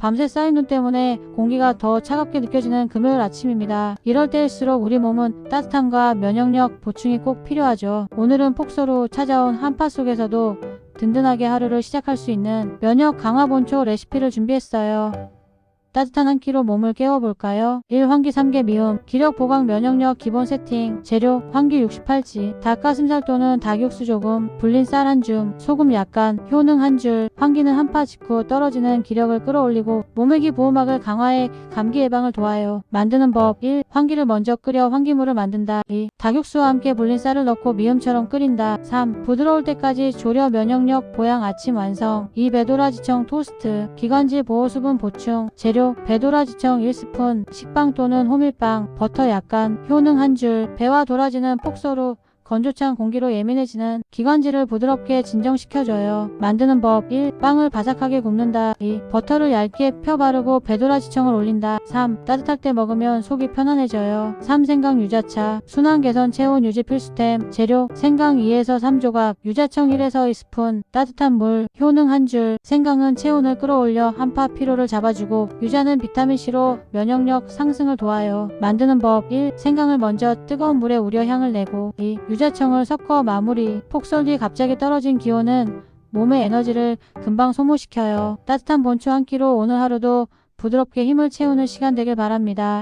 밤새 쌓인 눈 때문에 공기가 더 차갑게 느껴지는 금요일 아침입니다. 이럴 때일수록 우리 몸은 따뜻함과 면역력 보충이 꼭 필요하죠. 오늘은 폭소로 찾아온 한파 속에서도 든든하게 하루를 시작할 수 있는 면역 강화 본초 레시피를 준비했어요. 따뜻한 한 끼로 몸을 깨워볼까요? 1. 환기 3개 미음 기력 보강 면역력 기본 세팅 재료 환기 68지 닭가슴살 또는 닭육수 조금 불린 쌀 한 줌 소금 약간 효능 한 줄 환기는 한파 직후 떨어지는 기력을 끌어올리고 몸의 기 보호막을 강화해 감기 예방을 도와요. 만드는 법 1. 환기를 먼저 끓여 환기물을 만든다 2. 닭육수와 함께 불린 쌀을 넣고 미음처럼 끓인다 3. 부드러울 때까지 졸여 면역력 보양 아침 완성 2. 배도라지청 토스트 기관지 보호 수분 보충 재료 배도라지청 1스푼 식빵 또는 호밀빵 버터 약간 효능 한 줄 배와 도라지는 폭소로 건조찬 공기로 예민해지는 기관지를 부드럽게 진정시켜줘요. 만드는 법 1. 빵을 바삭하게 굽는다 2. 버터를 얇게 펴 바르고 배도라지청을 올린다 3. 따뜻할 때 먹으면 속이 편안해져요. 3. 생강 유자차 순환 개선 체온 유지 필수템 재료 생강 2에서 3조각 유자청 1에서 2스푼 따뜻한 물 효능 한줄 생강은 체온을 끌어올려 한파 피로를 잡아주고 유자는 비타민C로 면역력 상승을 도와요. 만드는 법 1. 생강을 먼저 뜨거운 물에 우려 향을 내고 2. 유자청을 섞어 마무리 폭설 뒤 갑자기 떨어진 기온은 몸의 에너지를 금방 소모시켜요. 따뜻한 본초 한 끼로 오늘 하루도 부드럽게 힘을 채우는 시간 되길 바랍니다.